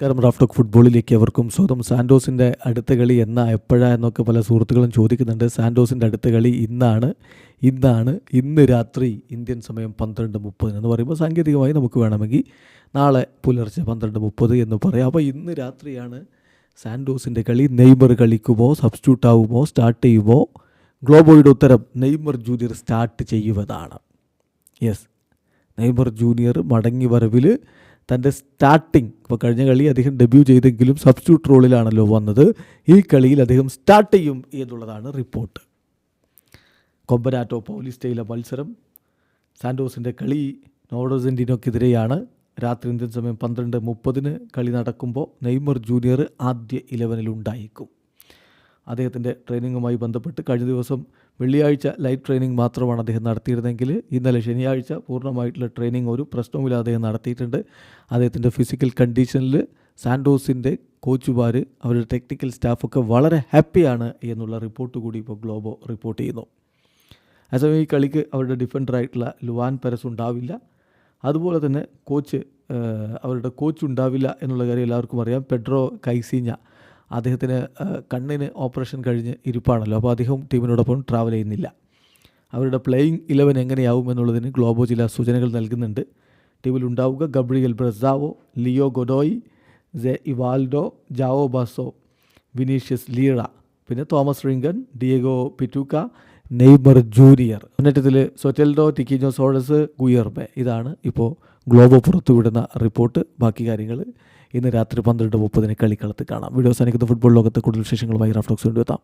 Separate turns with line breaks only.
നമസ്കാരം റാഫ്റ്റോക്ക് ഫുട്ബോളിലേക്ക് അവർക്കും സ്വന്തം സാൻഡോസിന്റെ അടുത്ത കളി എന്നാ എപ്പോഴാ എന്നൊക്കെ പല സുഹൃത്തുക്കളും ചോദിക്കുന്നുണ്ട്. സാൻഡോസിന്റെ അടുത്ത കളി ഇന്നാണ് ഇന്നാണ് ഇന്ന് രാത്രി ഇന്ത്യൻ സമയം പന്ത്രണ്ട് മുപ്പതിന് എന്ന് പറയുമ്പോൾ സാങ്കേതികമായി നമുക്ക് വേണമെങ്കിൽ നാളെ പുലർച്ചെ പന്ത്രണ്ട് മുപ്പത് എന്ന് പറയാം. അപ്പോൾ ഇന്ന് രാത്രിയാണ് സാൻഡോസിന്റെ കളി. നെയ്മർ കളിക്കുമോ സബ്സ്റ്റിറ്റ്യൂട്ട് ആവുമോ സ്റ്റാർട്ട് ചെയ്യുമോ? ഗ്ലോബോയുടെ ഉത്തരം നെയ്മർ ജൂനിയർ സ്റ്റാർട്ട് ചെയ്യുമെന്നാണ് യെസ് നെയ്മർ ജൂനിയർ മടങ്ങി വരവിൽ തന്റെ സ്റ്റാർട്ടിങ് ഇപ്പോൾ കഴിഞ്ഞ കളി അദ്ദേഹം ഡെബ്യൂ ചെയ്തെങ്കിലും സബ്സ്റ്റിറ്റ്യൂട്ട് റോളിലാണല്ലോ വന്നത്. ഈ കളിയിൽ അദ്ദേഹം സ്റ്റാർട്ട് ചെയ്യും എന്നുള്ളതാണ് റിപ്പോർട്ട് കൊമ്പനാറ്റോ പൗലിസ്റ്റയിലെ മത്സരം. സാൻഡോസിന്റെ കളി നോഡോസെന്റിനോക്കെതിരെയാണ് രാത്രി ഇന്ത്യൻ സമയം പന്ത്രണ്ട് മുപ്പതിന് കളി നടക്കുമ്പോൾ നെയ്മർ ജൂനിയർ ആദ്യ ഇലവനിൽ ഉണ്ടായേക്കും. അദ്ദേഹത്തിന്റെ ട്രെയിനിങ്ങുമായി ബന്ധപ്പെട്ട് കഴിഞ്ഞ ദിവസം വെള്ളിയാഴ്ച ലൈറ്റ് ട്രെയിനിങ് മാത്രമാണ് അദ്ദേഹം നടത്തിയിരുന്നെങ്കിൽ ഇന്നലെ ശനിയാഴ്ച പൂർണമായിട്ടുള്ള ട്രെയിനിങ് ഒരു പ്രശ്നവുമില്ലാതെ അദ്ദേഹം നടത്തിയിട്ടുണ്ട്. അദ്ദേഹത്തിന്റെ ഫിസിക്കൽ കണ്ടീഷനിൽ സാൻഡോസിന്റെ കോച്ചുമാർ അവരുടെ ടെക്നിക്കൽ സ്റ്റാഫൊക്കെ വളരെ ഹാപ്പിയാണ് എന്നുള്ള റിപ്പോർട്ട് കൂടി ഇപ്പോൾ ഗ്ലോബോ റിപ്പോർട്ട് ചെയ്യുന്നു. അതേസമയം ഈ കളിക്ക് അവരുടെ ഡിഫൻഡറായിട്ടുള്ള ലുവാൻ പെരസ് ഉണ്ടാവില്ല. അതുപോലെ തന്നെ കോച്ച് അവരുടെ കോച്ച് ഉണ്ടാവില്ല എന്നുള്ള കാര്യം എല്ലാവർക്കും അറിയാം. പെഡ്രോ കൈസീഞ്ഞ അദ്ദേഹത്തിന് കണ്ണിന് ഓപ്പറേഷൻ കഴിഞ്ഞ് ഇരിപ്പാണല്ലോ. അപ്പോൾ അദ്ദേഹം ടീമിനോടൊപ്പം ട്രാവൽ ചെയ്യുന്നില്ല. അവരുടെ പ്ലേയിങ് ഇലവൻ എങ്ങനെയാവും എന്നുള്ളതിന് ഗ്ലോബോ ചില സൂചനകൾ നൽകുന്നുണ്ട്. ടീമിൽ ഉണ്ടാവുക Gabriel Brazao Leo Godoy Ze Ivaldo Joao Basso Vinicius Lira പിന്നെ Thomaz Rincon Diego Pituca Neymar junior. മുന്നേറ്റത്തിൽ സൊറ്റൽഡോ ടിക്കിജോ സോഴസ് ഗുയർബെ. ഇതാണ് ഇപ്പോൾ ഗ്ലോബോ പുറത്തുവിടുന്ന റിപ്പോർട്ട്. ബാക്കി കാര്യങ്ങൾ ഇന്ന് രാത്രി പന്ത്രണ്ട് മുപ്പതിന് കളിക്കളത്ത് കാണാം. വീഡിയോ സാധിക്കുന്ന ഫുട്ബോൾ ലോകത്ത് കൂടുതൽ വിശേഷങ്ങളുമായി റാഫ്റ്റോക്സ് കൊണ്ടുവെത്താം